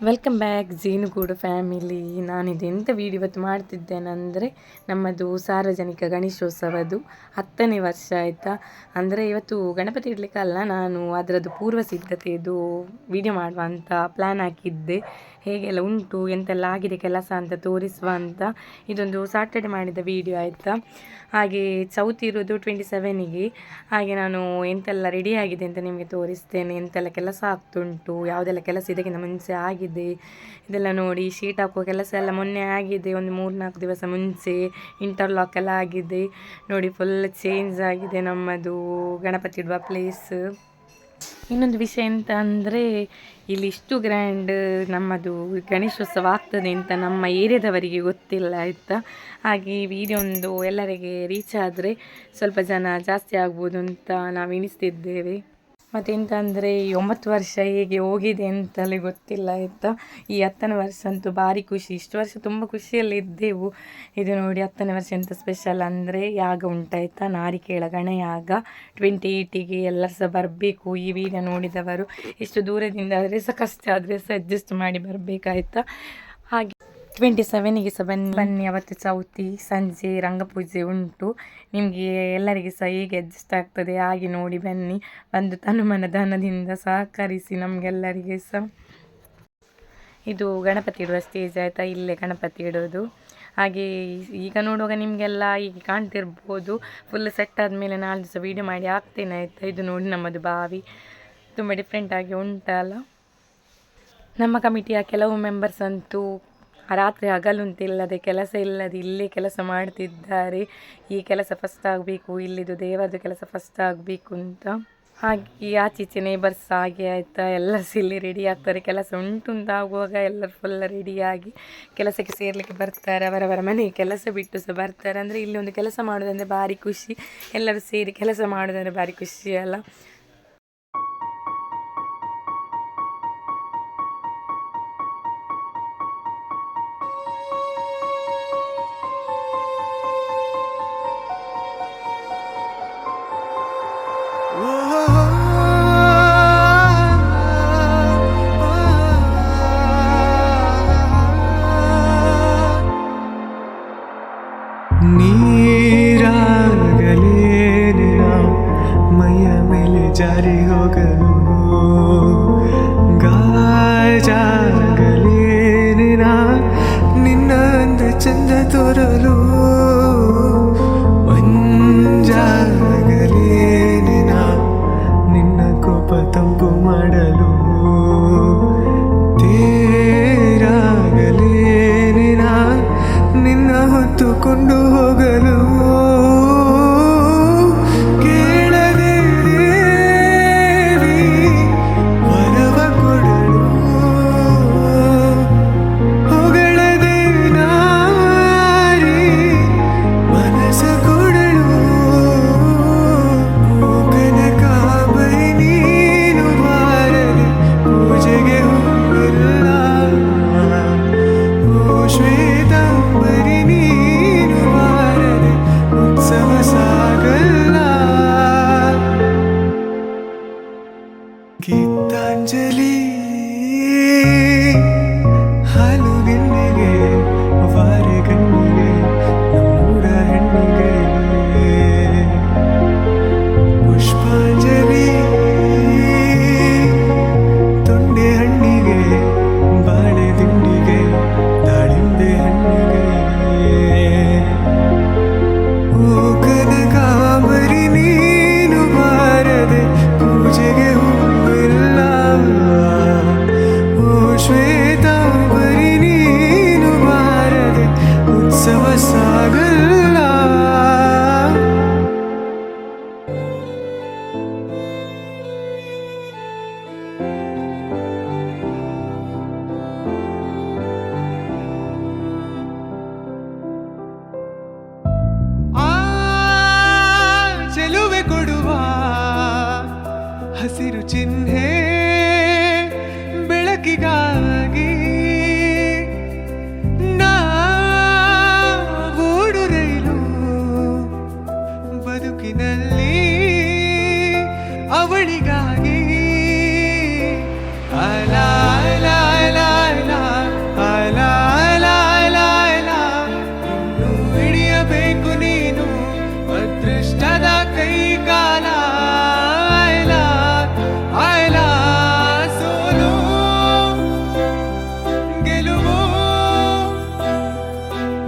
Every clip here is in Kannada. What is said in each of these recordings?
ವೆಲ್ಕಮ್ ಬ್ಯಾಕ್ ಜೀನುಗೂಡು ಫ್ಯಾಮಿಲಿ ನಾನಿದು ಎಂಥ ವೀಡಿಯೋ ಇವತ್ತು ಮಾಡ್ತಿದ್ದೇನೆಂದರೆ, ನಮ್ಮದು ಸಾರ್ವಜನಿಕ ಗಣೇಶೋತ್ಸವದು ಹತ್ತನೇ ವರ್ಷ ಆಯಿತಾ? ಅಂದರೆ ಇವತ್ತು ಗಣಪತಿ ಇಡಲಿಕ್ಕಲ್ಲ ನಾನು ಅದರದ್ದು ಪೂರ್ವ ಸಿದ್ಧತೆಯದು ವೀಡಿಯೋ ಮಾಡುವ ಅಂತ ಪ್ಲ್ಯಾನ್ ಹಾಕಿದ್ದೆ. ಹೇಗೆಲ್ಲ ಉಂಟು, ಎಂತೆಲ್ಲ ಆಗಿದೆ ಕೆಲಸ ಅಂತ ತೋರಿಸುವ ಅಂತ ಇದೊಂದು ಸಾಟರ್ಡೆ ಮಾಡಿದ ವೀಡಿಯೋ ಆಯಿತಾ? ಹಾಗೆ ಚೌತಿ ಇರೋದು ಟ್ವೆಂಟಿ ಸೆವೆನಿಗೆ ಹಾಗೆ ನಾನು ಎಂತೆಲ್ಲ ರೆಡಿ ಆಗಿದೆ ಅಂತ ನಿಮಗೆ ತೋರಿಸ್ತೇನೆ, ಎಂತೆಲ್ಲ ಕೆಲಸ ಆಗ್ತುಂಟು, ಯಾವುದೆಲ್ಲ ಕೆಲಸ ಇದಕ್ಕಿಂತ ಮುಂಚೆ ಆಗಿದೆ. ಇದೆಲ್ಲ ನೋಡಿ ಶೀಟ್ ಹಾಕುವ ಕೆಲಸ ಎಲ್ಲ ಮೊನ್ನೆ ಆಗಿದೆ, ಒಂದು ಮೂರು ನಾಲ್ಕು ದಿವಸ ಮುಂಚೆ ಇಂಟರ್ಲಾಕ್ ಎಲ್ಲ ಆಗಿದೆ. ನೋಡಿ ಫುಲ್ ಚೇಂಜ್ ಆಗಿದೆ ನಮ್ಮದು ಗಣಪತಿ ಇಡುವ ಪ್ಲೇಸ್ ಇನ್ನೊಂದು ವಿಷಯ ಎಂತ ಅಂದರೆ ಇಲ್ಲಿ ಇಷ್ಟು ಗ್ರ್ಯಾಂಡ್ ನಮ್ಮದು ಗಣೇಶೋತ್ಸವ ಆಗ್ತದೆ ಅಂತ ನಮ್ಮ ಏರಿಯಾದವರಿಗೆ ಗೊತ್ತಿಲ್ಲ, ಆಯಿತಾ? ಹಾಗೆ ವಿಡಿಯೋ ಒಂದು ಎಲ್ಲರಿಗೆ ರೀಚ್ ಆದರೆ ಸ್ವಲ್ಪ ಜನ ಜಾಸ್ತಿ ಆಗ್ಬೋದು ಅಂತ ನಾವು ಎಣಿಸ್ತಿದ್ದೇವೆ. ಮತ್ತು ಎಂತ ಅಂದರೆ ಈ ಒಂಬತ್ತು ವರ್ಷ ಹೇಗೆ ಹೋಗಿದೆ ಅಂತಲೇ ಗೊತ್ತಿಲ್ಲ, ಆಯಿತಾ? ಈ ಹತ್ತನೇ ವರ್ಷ ಅಂತೂ ಭಾರಿ ಖುಷಿ. ಇಷ್ಟು ವರ್ಷ ತುಂಬ ಖುಷಿಯಲ್ಲಿ ಇದ್ದೆವು. ಇದು ನೋಡಿ ಹತ್ತನೇ ವರ್ಷ ಎಂಥ ಸ್ಪೆಷಲ್ ಅಂದರೆ ಯಾಗ ಉಂಟಾಯ್ತಾ? ನಾರಿಕೇಳ ಗಣಯಾಗ ಟ್ವೆಂಟಿ ಏಯ್ಟಿಗೆ ಎಲ್ಲರೂ ಸಹ ಬರಬೇಕು ಈ ವಿಡಿಯೋ ನೋಡಿದವರು. ಇಷ್ಟು ದೂರದಿಂದ ಆದರೆ ಸಹ ಕಷ್ಟ ಆದರೆ ಸಹ ಅಡ್ಜಸ್ಟ್ ಮಾಡಿ ಬರಬೇಕಾಯ್ತಾ? ಟ್ವೆಂಟಿ ಸೆವೆನಿಗೆ ಸಹ ಬನ್ನಿ ಬನ್ನಿ ಅವತ್ತು ಚೌತಿ ಸಂಜೆ, ರಂಗಪೂಜೆ ಉಂಟು. ನಿಮಗೆ ಎಲ್ಲರಿಗೆ ಸಹ ಹೇಗೆ ಅಡ್ಜಸ್ಟ್ ಆಗ್ತದೆ, ಹಾಗೆ ನೋಡಿ ಬನ್ನಿ. ಬಂದು ತನುಮನ ಧನದಿಂದ ಸಹಕರಿಸಿ ನಮಗೆಲ್ಲರಿಗೆ ಸಹ. ಇದು ಗಣಪತಿ ಇಡುವ ಸ್ಟೇಜ್ ಆಯಿತಾ? ಇಲ್ಲೇ ಗಣಪತಿ ಇಡೋದು. ಹಾಗೆ ಈಗ ನೋಡುವಾಗ ನಿಮಗೆಲ್ಲ ಈಗ ಕಾಣ್ತಿರ್ಬೋದು. ಫುಲ್ ಸೆಟ್ ಆದಮೇಲೆ ನಾಲ್ಕು ದಿವಸ ವೀಡಿಯೋ ಮಾಡಿ ಹಾಕ್ತೇನೆ ಆಯಿತಾ? ಇದು ನೋಡಿ ನಮ್ಮದು ಬಾವಿ. ತುಂಬ ಡಿಫ್ರೆಂಟಾಗಿ ಉಂಟಲ್ಲ. ನಮ್ಮ ಕಮಿಟಿಯ ಕೆಲವು ಮೆಂಬರ್ಸ್ ಅಂತೂ ರಾತ್ರಿ ಹಗಲುಂತಿಲ್ಲದೆ ಕೆಲಸ ಇಲ್ಲದೆ ಇಲ್ಲೇ ಕೆಲಸ ಮಾಡ್ತಿದ್ದಾರೆ. ಈ ಕೆಲಸ ಫಸ್ಟ್ ಆಗಬೇಕು, ಇಲ್ಲಿದು ದೇವರದು ಕೆಲಸ ಫಸ್ಟ್ ಆಗಬೇಕು ಅಂತ. ಹಾಗೆ ಆಚೀಚೆ ನೇಬರ್ಸ್ ಹಾಗೆ ಆಯಿತಾ ಎಲ್ಲ ಇಲ್ಲಿ ರೆಡಿ ಆಗ್ತಾರೆ. ಕೆಲಸ ಉಂಟು ಅಂತ ಆಗುವಾಗ ಎಲ್ಲರೂ ಫುಲ್ ರೆಡಿಯಾಗಿ ಕೆಲಸಕ್ಕೆ ಸೇರಲಿಕ್ಕೆ ಬರ್ತಾರೆ. ಅವರವರ ಮನೆಗೆ ಕೆಲಸ ಬಿಟ್ಟು ಸಹ ಬರ್ತಾರೆ. ಅಂದರೆ ಇಲ್ಲಿ ಒಂದು ಕೆಲಸ ಮಾಡೋದಂದರೆ ಭಾರಿ ಖುಷಿ. ಎಲ್ಲರೂ ಸೇರಿ ಕೆಲಸ ಮಾಡೋದಂದರೆ ಭಾರಿ ಖುಷಿ ಅಲ್ಲ.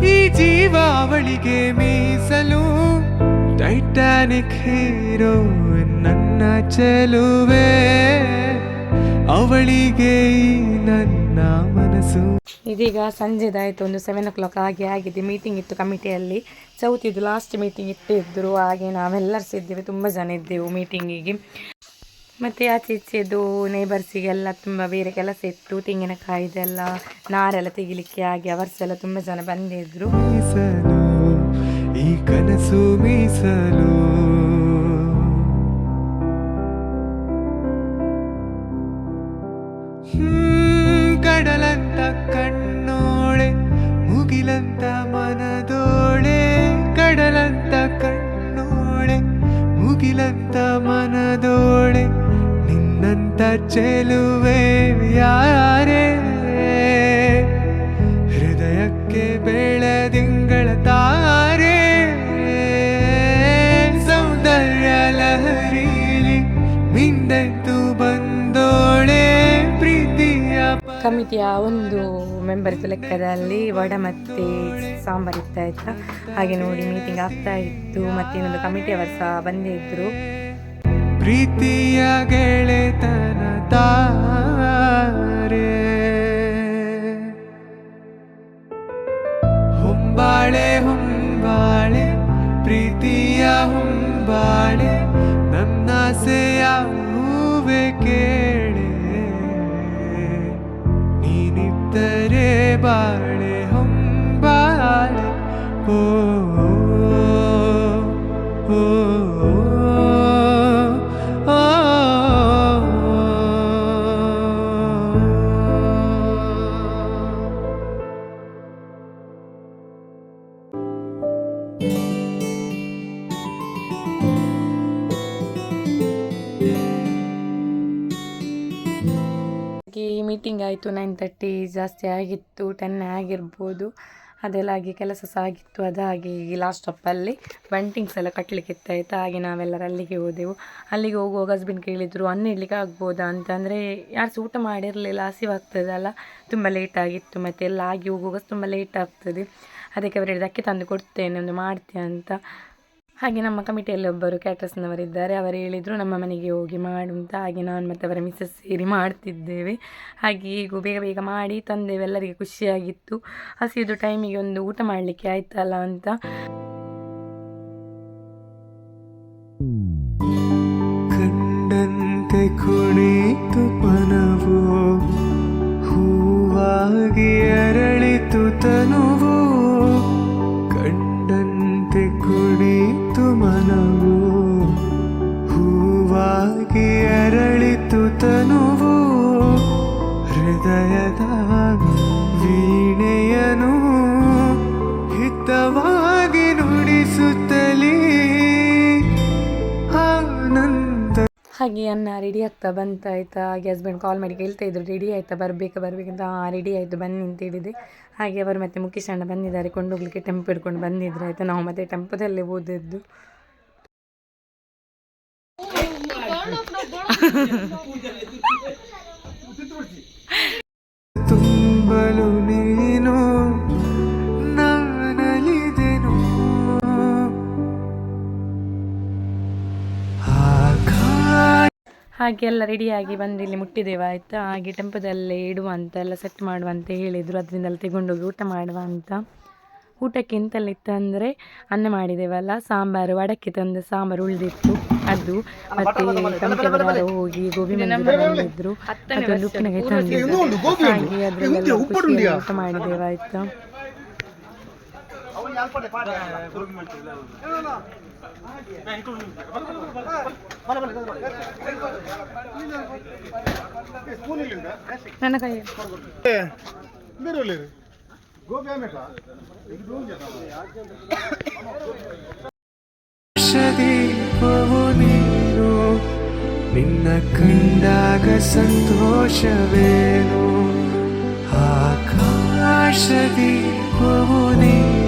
ಈ ಜೀವಾವಳಿಗೆ ಮೀಸಲು ಟೈಟಾನಿಕ್ ಹೀರೋ ನನ್ನ ಚೆಲುವೆ. ಅವಳಿಗೆ ನನ್ನ ಮನಸ್ಸು. ಇದೀಗ ಸಂಜೆದಾಯ್ತು ಒಂದು ಸೆವೆನ್ ಓ ಕ್ಲಾಕ್ ಹಾಗೆ ಆಗಿದೆ. ಮೀಟಿಂಗ್ ಇತ್ತು ಕಮಿಟಿಯಲ್ಲಿ. ಚೌತಿದ್ದು ಲಾಸ್ಟ್ ಮೀಟಿಂಗ್ ಇಟ್ಟಿದ್ದರು ಹಾಗೆ ನಾವೆಲ್ಲರೂ ಸಿದ್ದೇವೆ ತುಂಬ ಜನ ಇದ್ದೆವು ಮೀಟಿಂಗಿಗೆ ಮತ್ತು ಆಚೆ ಈಚೆದು ನೇಬರ್ಸಿಗೆಲ್ಲ ತುಂಬ ಬೇರೆ ಕೆಲಸ ಇತ್ತು ತೆಂಗಿನಕಾಯಿದೆಲ್ಲ ನಾರೆಲ್ಲ ತೆಗಿಲಿಕ್ಕೆ ಹಾಗೆ ಅವರ್ಸೆಲ್ಲ ತುಂಬ ಜನ ಬಂದಿದ್ದರು ಈ ಕನಸು ಮೀಸಲು. ಕಡಲಂತ ಕಣ್ಣೋಳೆ ಚೆಲುವೆ ಯಾರೇ, ಹೃದಯಕ್ಕೆ ಬೆಳದಿಂಗಳ ತಾರೆ. ಸೌಂದರ್ಯ ಲಹರೀಲಿ ಮಿಂದೆದ್ದು ಬಂದೋಳೆ ಪ್ರೀತಿಯ ಕಮಿಟಿಯ ಒಂದು ಮೆಂಬರ್ಸ್ ಲೆಕ್ಕದಲ್ಲಿ ವಡ ಮತ್ತು ಸಾಂಬಾರ್ ಇತ್ತು. ಆಯ್ತಾ ಹಾಗೆ ನೋಡಿ ಮೀಟಿಂಗ್ ಆಗ್ತಾ ಇತ್ತು. ಮತ್ತೆ ಇನ್ನೊಂದು ಕಮಿಟಿಯವರು ಸಹ ಬಂದೇ ಇದ್ದರು ಪ್ರೀತಿಯ ಗೆಳೆತನ ತಾರೆ. ಹೊಂಬಾಳೆ ಹೊಂಬಾಳೆ ಪ್ರೀತಿಯ ಹೊಂಬಾಳೆ ನನ್ನಾಸೆಯ ಹೂವೆ ಕೇಳೆ. ನೀನಿದ್ದರೆ ಬಾಳೆ ಹೊಂಬಾಳೆ ಓ ಆಯಿತು, ನೈನ್ ತರ್ಟಿ ಜಾಸ್ತಿ ಆಗಿತ್ತು ಟೆನ್ ಆಗಿರ್ಬೋದು. ಅದೆಲ್ಲ ಆಗಿ ಕೆಲಸ ಸಹ ಆಗಿತ್ತು. ಅದಾಗಿ ಲಾಸ್ಟ್ ಸ್ಟಾಪಲ್ಲಿ ಬಂಟಿಂಗ್ಸ್ ಎಲ್ಲ ಕಟ್ಟಲಿಕ್ಕೆ ಇತ್ತು ಆಯಿತಾ? ಹಾಗೆ ನಾವೆಲ್ಲರೂ ಅಲ್ಲಿಗೆ ಹೋದೆವು. ಅಲ್ಲಿಗೆ ಹೋಗುವಾಗ ಹಸ್ಬೆಂಡ್ ಕೇಳಿದರು, ಅನ್ನ ಇಡ್ಲಿಕ್ಕೆ ಆಗ್ಬೋದಾ? ಅಂತ ಅಂದರೆ ಯಾರು ಊಟ ಮಾಡಿರಲಿಲ್ಲ ಹಸಿವಾಗ್ತದಲ್ಲ ತುಂಬ ಲೇಟ್ ಆಗಿತ್ತು ಮತ್ತು ಎಲ್ಲ ಆಗಿ ಹೋಗುವಾಗ ತುಂಬ ಲೇಟ್ ಆಗ್ತದೆ. ಅದಕ್ಕೆ ಅವರು ಹೇಳಿದ ತಂದು ಕೊಡ್ತೇನೆ, ಒಂದು ಮಾಡ್ತೀಯ ಅಂತ. ಹಾಗೆ ನಮ್ಮ ಕಮಿಟಿಯಲ್ಲಿ ಒಬ್ಬರು ಕ್ಯಾಟ್ರಸ್ನವರಿದ್ದಾರೆ. ಅವರು ಹೇಳಿದರು, ನಮ್ಮ ಮನೆಗೆ ಹೋಗಿ ಮಾಡು ಅಂತ. ಹಾಗೆ ನಾನು ಮತ್ತು ಅವರ ಮಿಸ್ಸಸ್ ಸೇರಿ ಮಾಡ್ತಿದ್ದೇವೆ. ಹಾಗೆ ಈಗ ಬೇಗ ಬೇಗ ಮಾಡಿ ತಂದೆವು ಎಲ್ಲರಿಗೆ ಖುಷಿಯಾಗಿತ್ತು. ಹಸಿದು ಟೈಮಿಗೆ ಒಂದು ಊಟ ಮಾಡಲಿಕ್ಕೆ ಆಯ್ತಲ್ಲ ಅಂತ. ಕಂಡಂತೆ ಕುಣಿತು ಪನವು ಹೂವಾಗಿ ಅರಳಿತು ತನುವು ಹಾಗೆ ಅನ್ನ ರೆಡಿ ಆಗ್ತಾ ಬಂತಾಯ್ತಾ ಹಾಗೆ ಹಸ್ಬೆಂಡ್ ಕಾಲ್ ಮಾಡಿ ಕೇಳ್ತಾ ಇದ್ರು ರೆಡಿ ಆಯ್ತಾ? ಬರಬೇಕಾ? ಬರಬೇಕಂತ ಹಾಂ ರೆಡಿ ಆಯಿತು. ಬನ್ನಿ ಅಂತ ಹೇಳಿದೆ. ಹಾಗೆ ಅವರು ಮತ್ತೆ ಮುಖೇಶ್ ಅಣ್ಣ ಬಂದಿದ್ದಾರೆ. ಕೊಂಡೋಗ್ಲಿಕ್ಕೆ ಟೆಂಪು ಹಿಡ್ಕೊಂಡು ಬಂದಿದ್ರು. ಆಯಿತಾ? ನಾವು ಮತ್ತೆ ಟೆಂಪದಲ್ಲೇ ಓದಿದ್ದು. ತುಂಬಲು ಹಾಗೆ ಎಲ್ಲ ರೆಡಿಯಾಗಿ ಬಂದು ಇಲ್ಲಿ ಮುಟ್ಟಿದ್ದೇವೆ ಆಯಿತಾ? ಹಾಗೆ ಟೆಂಪದಲ್ಲಿ ಇಡುವ ಅಂತ ಎಲ್ಲ ಸೆಟ್ ಮಾಡುವ ಅಂತ ಹೇಳಿದರು ಅದರಿಂದೆಲ್ಲ ತೆಗೊಂಡೋಗಿ ಊಟ ಮಾಡುವ ಅಂತ. ಊಟಕ್ಕೆ ಎಂತೆಲ್ಲ ಇತ್ತು ಅಂದರೆ ಅನ್ನ ಮಾಡಿದ್ದೇವಲ್ಲ ಸಾಂಬಾರು ವಡಕ್ಕೆ ತಂದ ಸಾಂಬಾರು ಉಳಿದಿತ್ತು. ಅದು ಮತ್ತೆ ಹೋಗಿ ಗೋಬಿ ಮಂದಿರ ಅದೊಂದು ಉಪ್ಪಿನಕಾಯಿ ಹಾಗೆ ಅದರಲ್ಲೆಲ್ಲ ಊಟ ಮಾಡಿದ್ದೇವೆ ಆಯಿತಾ? ನನ್ನ ಕೈ ದೀಪವು ನೀನು ನಿನ್ನ ಕಂಡಾಗ ಸಂತೋಷವೇನು ಆಕಾಶ ದೀಪವು ನೀನು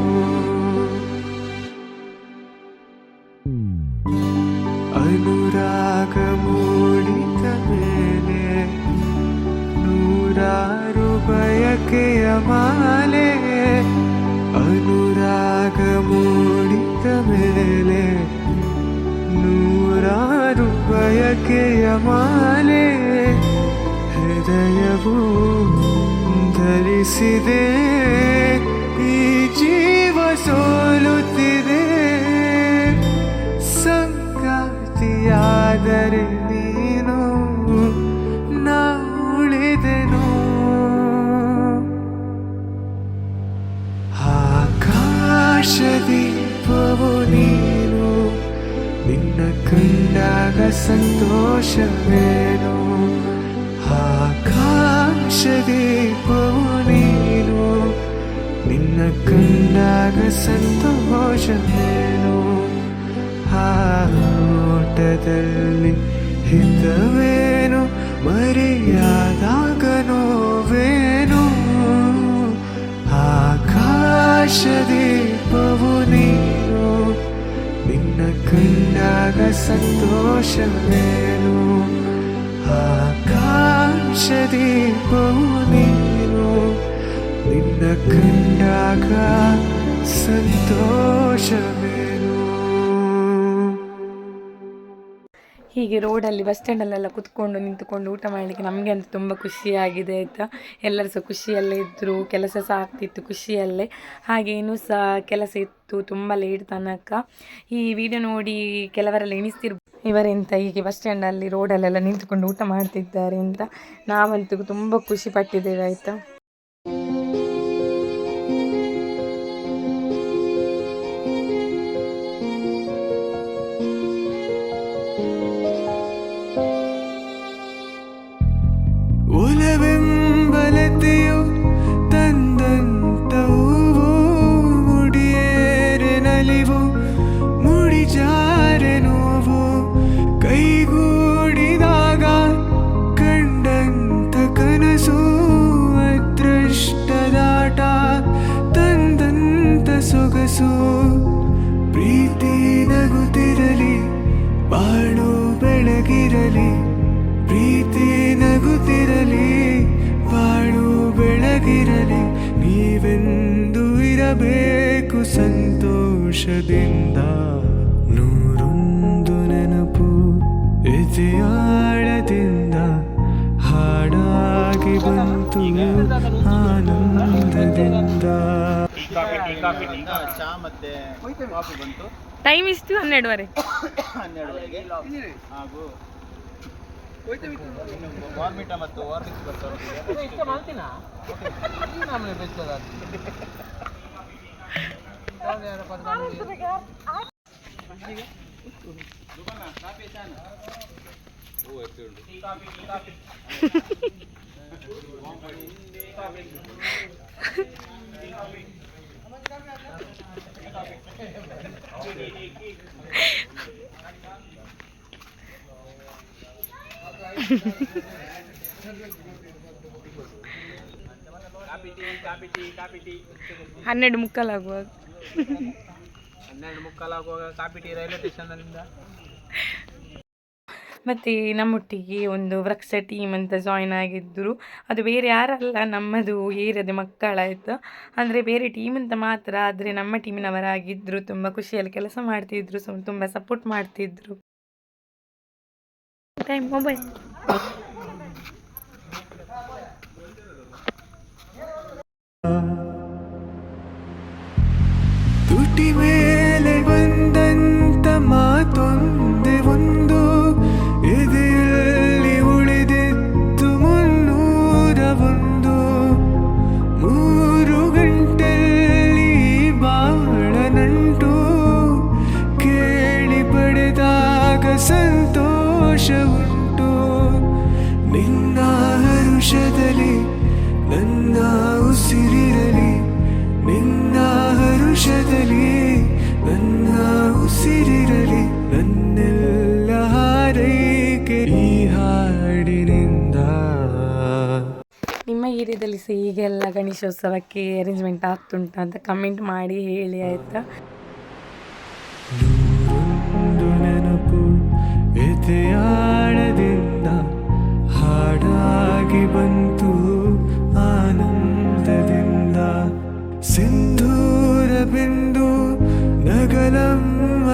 ಸಂಗಾತಿಯಾದರೆ ನೀನು ನಾ ಉಳಿದೆನು ಆಕಾಶದೀಪವು ನೀನು, ನಿನ್ನ ಕಂಡಾಗ ಸಂತೋಷವೇನು. ಆಕಾಶದೀಪವು ನೀನು, ನಿನ್ನ ಕಂಡಾಗ ಸಂತೋಷವೇನು. ಆ ಓಟದಲ್ಲಿ ಹಿತವೇನು? ಮರೆಯಾದಾಗ ನೋವೇನು ಆಕಾಶದೀಪವು ನೀನು. ನಿನ್ನ ಕಂಡಾಗ ಸಂತೋಷವೇನು? ಆಕಾಶದೀಪವು ನೀನು. ನಿನ್ನ ಕಂಡಾಗ ಸಂತೋಷವೇನು? ಹೀಗೆ ರೋಡಲ್ಲಿ ಬಸ್ ಸ್ಟ್ಯಾಂಡಲ್ಲೆಲ್ಲ ಕುತ್ಕೊಂಡು ನಿಂತುಕೊಂಡು ಊಟ ಮಾಡಲಿಕ್ಕೆ ನಮಗೆ ಅಂತ ತುಂಬ ಖುಷಿಯಾಗಿದೆ ಆಯಿತಾ? ಎಲ್ಲರೂ ಸಹ ಖುಷಿಯಲ್ಲೇ ಇದ್ದರು ಕೆಲಸ ಸಹ ಆಗ್ತಿತ್ತು ಖುಷಿಯಲ್ಲೇ. ಹಾಗೆ ಇನ್ನೂ ಸಹ ಕೆಲಸ ಇತ್ತು ತುಂಬ ಲೇಟ್ ತನಕ. ಈ ವಿಡಿಯೋ ನೋಡಿ ಕೆಲವರೆಲ್ಲ ಎಣಿಸ್ತಿರ್, ಇವರೆಂತ ಹೀಗೆ ಬಸ್ ಸ್ಟ್ಯಾಂಡಲ್ಲಿ ರೋಡಲ್ಲೆಲ್ಲ ನಿಂತುಕೊಂಡು ಊಟ ಮಾಡ್ತಿದ್ದಾರೆ ಅಂತ ನಾವಂತೂ ತುಂಬ ಖುಷಿ ಪಟ್ಟಿದ್ದೇವೆ ಆಯಿತಾ? ಸಂತೋಷದಿಂದ ನೂರೊಂದು ನೆನಪು ಎದೆಯಾಳದಿಂದ ಹಾಡಾಗಿ ಬಂತು ಆನಂದದಿಂದ. ಟೈಮ್ ಇಷ್ಟು ಹನ್ನೆರಡುವರೆ. ಹನ್ನೆರಡುವರೆಗೆ. ಹಾಗೂ ವಾರ್ಮಿಟ ಮತ್ತು ವಾರ್ಮಿಕ್ಸ್ ಬರ್ತಾರೆ ಹನ್ನೆರಡು ಮುಕ್ಕಾಲಾಗುವಾಗ ಹನ್ನೆರಡು ಮುಕ್ಕಾಲಾಗುವಾಗ ರೈಲ್ವೆ ಸ್ಟೇಷನ್ನಿಂದ ಮತ್ತು ನಮ್ಮೊಟ್ಟಿಗೆ ಒಂದು ವೃಕ್ಷ ಟೀಮ್ ಅಂತ ಜಾಯ್ನ್ ಆಗಿದ್ದರು ಅದು ಬೇರೆ ಯಾರಲ್ಲ, ನಮ್ಮದು ಏರಿಯಾದ ಮಕ್ಕಳಾಯಿತು ಅಂದರೆ ಬೇರೆ ಟೀಮ್ ಅಂತ ಮಾತ್ರ ಆದರೆ ನಮ್ಮ ಟೀಮಿನವರಾಗಿದ್ದರು ತುಂಬ ಖುಷಿಯಲ್ಲಿ ಕೆಲಸ ಮಾಡ್ತಿದ್ರು, ಸೊ, ತುಂಬ ಸಪೋರ್ಟ್ ಮಾಡ್ತಿದ್ರು. ಟೈಮ್ ಮೊಬೈಲ್ ತುಟಿ ಮೇಲೆ ನಿಮ್ಮ ಈಗೆಲ್ಲ ಗಣೇಶೋತ್ಸವಕ್ಕೆ ಅರೇಂಜ್ಮೆಂಟ್ ಆಗ್ತುಂಟ ಅಂತ ಕಮೆಂಟ್ ಮಾಡಿ ಹೇಳಿ, ಆಯಿತಾ? ನೆನಪು ಎದೆಯಾಳದಿಂದ ಹಾಡಾಗಿ ಬಂತು ಆನಂದದಿಂದ. ಸಿಂಧೂರ ಬಿಂದು ನಗಲಮ್ಮ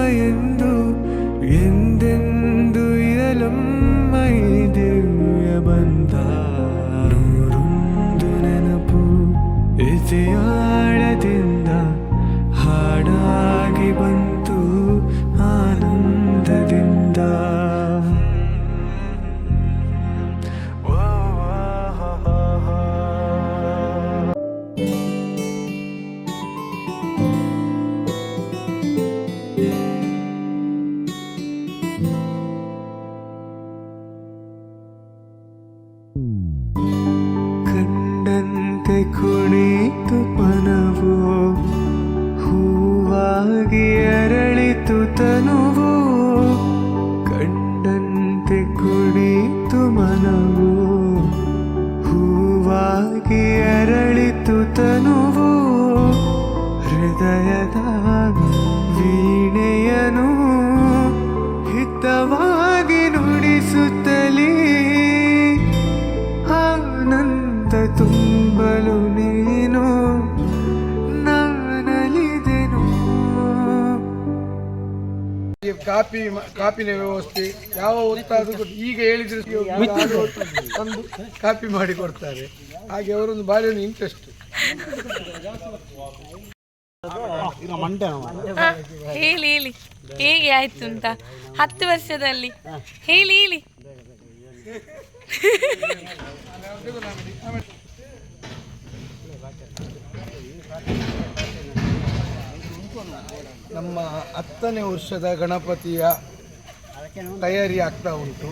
ಕುಣಿತು ಮನವು ಹೂವಾಗಿ ಅರಳಿತು ತನುವು. ಕಂಡಂತೆ ಕುಡಿತು ಮನವು. ಹೂವಾಗಿ ಅರಳಿತು ತನುವು. ಹೃದಯದ ಕಾಪಿ ಕಾಪಿನ ವ್ಯವಸ್ಥೆ ಯಾವ ಹೊತ್ತಾದ್ರೂ. ಈಗ ಹೇಳಿದ್ರೆ ಒಂದು ಕಾಪಿ ಮಾಡಿ ಕೊಡ್ತಾರೆ. ಹಾಗೆ ಅವರೊಂದು ಬಾರಿ ಒಂದು ಇಂಟ್ರೆಸ್ಟ್ ಹೇಳಿ ಹೇಳಿ. ಹೇಗೆ ಆಯ್ತು ಅಂತ? ಹತ್ತು ವರ್ಷದಲ್ಲಿ. ಹೇಳಿ ಹೇಳಿ. ನಮ್ಮ ಹತ್ತನೇ ವರ್ಷದ ಗಣಪತಿಯ ತಯಾರಿ ಆಗ್ತಾ ಉಂಟು.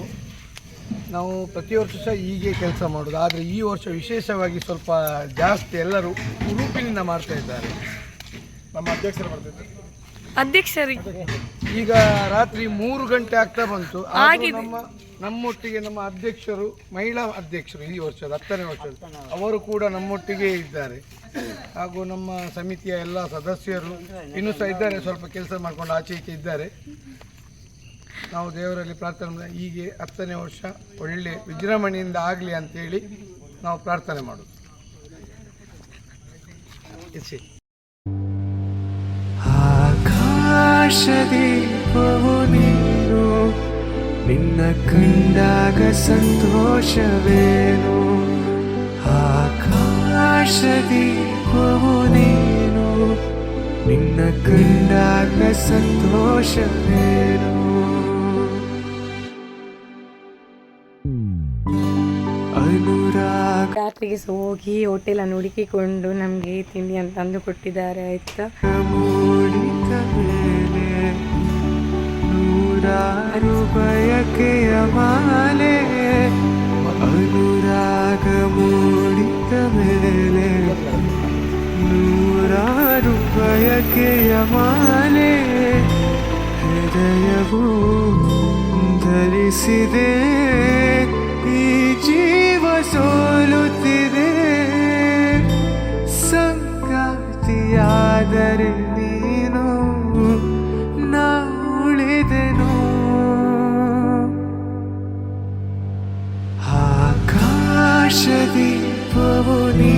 ನಾವು ಪ್ರತಿ ವರ್ಷ ಸಹ ಹೀಗೆ ಕೆಲಸ ಮಾಡೋದು. ಆದರೆ ಈ ವರ್ಷ ವಿಶೇಷವಾಗಿ ಸ್ವಲ್ಪ ಜಾಸ್ತಿ ಎಲ್ಲರೂ ಉಡುಪಿನಿಂದ ಮಾಡ್ತಾ ಇದ್ದಾರೆ. ನಮ್ಮ ಅಧ್ಯಕ್ಷರು ಮಾಡ್ತಿದ್ದಾರೆ ಅಧ್ಯಕ್ಷರಿಗೆ ಈಗ ರಾತ್ರಿ ಮೂರು ಗಂಟೆ ಆಗ್ತಾ ಬಂತು. ಆದ್ರೂ ನಮ್ಮ ನಮ್ಮೊಟ್ಟಿಗೆ ನಮ್ಮ ಅಧ್ಯಕ್ಷರು ಮಹಿಳಾ ಅಧ್ಯಕ್ಷರು ಈ ವರ್ಷದ ಹತ್ತನೇ ವರ್ಷದ ಅವರು ಕೂಡ ನಮ್ಮೊಟ್ಟಿಗೆ ಇದ್ದಾರೆ. ಹಾಗೂ ನಮ್ಮ ಸಮಿತಿಯ ಎಲ್ಲ ಸದಸ್ಯರು ಇನ್ನೂ ಸಹ ಇದ್ದಾರೆ. ಸ್ವಲ್ಪ ಕೆಲಸ ಮಾಡ್ಕೊಂಡು ಆಚೆ ಈಚೆ ಇದ್ದಾರೆ. ನಾವು ದೇವರಲ್ಲಿ ಪ್ರಾರ್ಥನೆ ಮಾಡಿ ಹೀಗೆ ಹತ್ತನೇ ವರ್ಷ ಒಳ್ಳೆ ವಿಜೃಂಭಣೆಯಿಂದ ಆಗಲಿ ಅಂತೇಳಿ ನಾವು ಪ್ರಾರ್ಥನೆ ಮಾಡೋದು. ಇಸಿ. ಆಕಾಶದೀಪವು ನೀನು. ನಿನ್ನ ಕಂಡಾಗ ಸಂತೋಷವೇನು? ಆಕಾಶದೀಪವು ನೀನು. ನಿನ್ನ ಕಂಡಾಗ ಸಂತೋಷವೇನು? ರಾತ್ರಿಗೆ ಹೋಗಿ ಹೋಟೆಲನ್ನು ಹುಡುಕಿಕೊಂಡು ನಮಗೆ ಅಂತ ತಂದು ಕೊಟ್ಟಿದ್ದಾರೆ ಆಯ್ತಾ? ನೂರಾರು ಬಯಕೆಯ ಮಾಲೆ, ಅನುರಾಗ ಮೂಡಿದ ಮೇಲೆ ನೂರಾರು ಬಯಕೆಯ ಮಾಲೆ, ಹೃದಯವು ಧರಿಸಿದೆ ಈ ಜೀವ ಸೋಲುತ್ತಿದೆ. ಸಂಗಾತಿಯಾದರೆ ಆಕಾಶದೀಪವು ನೀನು